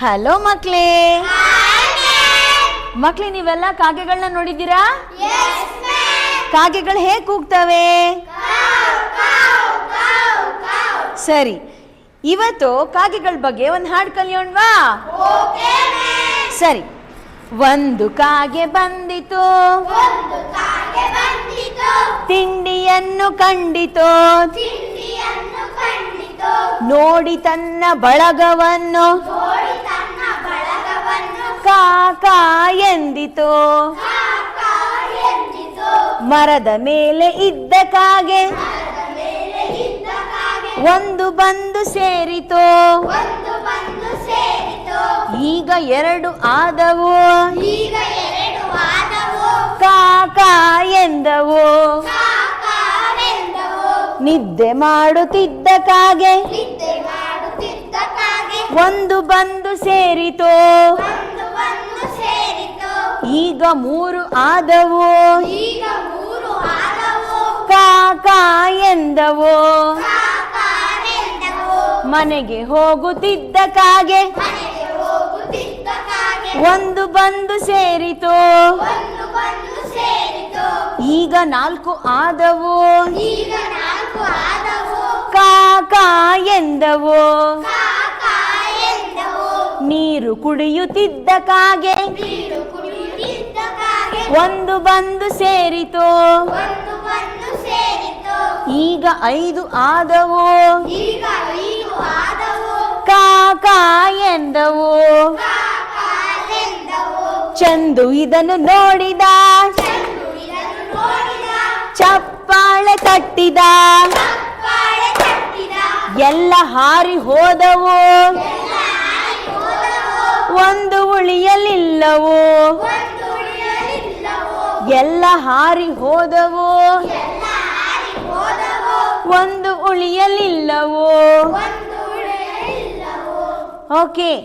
Hello ಮಕ್ಳೇ. ಮಕ್ಳೇ ನೀವೆಲ್ಲ ಕಾಗೆಗಳನ್ನ ನೋಡಿದ್ದೀರಾ? ಕಾಗೆಗಳು ಹೇಗೆ ಕೂಗ್ತವೆ? ಸರಿ ಇವತ್ತು ಕಾಗೆಗಳ ಬಗ್ಗೆ ಒಂದು ಹಾಡು ಕಲಿಯೋಣವಾ? ಸರಿ ಒಂದು ಕಾಗೆ ಬಂದಿತು. ತಿಂಡಿಯನ್ನು ಕಂಡಿತು. ನೋಡಿ ತನ್ನ ಬಳಗವನ್ನು. ಎಂದಿತು ಮರದ ಮೇಲೆ ಇದ್ದ ಕಾಗೆ ಒಂದು ಬಂದು ಸೇರಿತು. ಈಗ ಎರಡು ಆದವು. ಕಾಕಾ ಎಂದವು ನಿದ್ದೆ ಮಾಡುತ್ತಿದ್ದ ಕಾಗೆ ಒಂದು ಬಂದು ಸೇರಿತು. ಈಗ ಮೂರು ಆದವು? ಈಗ ಮೂರು ಆದವು? ಕಾಕಾ ಎಂದವು? ಮನೆಗೆ ಹೋಗುತ್ತಿದ್ದ ಕಾಗೆ? ಒಂದು ಬಂದು ಸೇರಿತು? ಈಗ ನಾಲ್ಕು ಆದವು? ಈಗ ನಾಲ್ಕು ಆದವು? ಕಾಕಾ ಎಂದವು? ನೀರು ಕುಡಿಯುತ್ತಿದ್ದ ಕಾಗೆ? ಒಂದು ಬಂದು ಸೇರಿತು. ಈಗ ಐದು ಆದವು. ಕಾಕಾ ಎಂದವು. ಚಂದು ಇದನ್ನು ನೋಡಿದ. ಚಪ್ಪಾಳೆ ತಟ್ಟಿದ. ಎಲ್ಲ ಹಾರಿ ಹೋದವು. ಒಂದು ಉಳಿಯಲಿಲ್ಲವು. ಎಲ್ಲ ಹಾರಿ ಹೋದವು? ಒಂದು ಉಳಿಯಲಿಲ್ಲವು? ಓಕೆ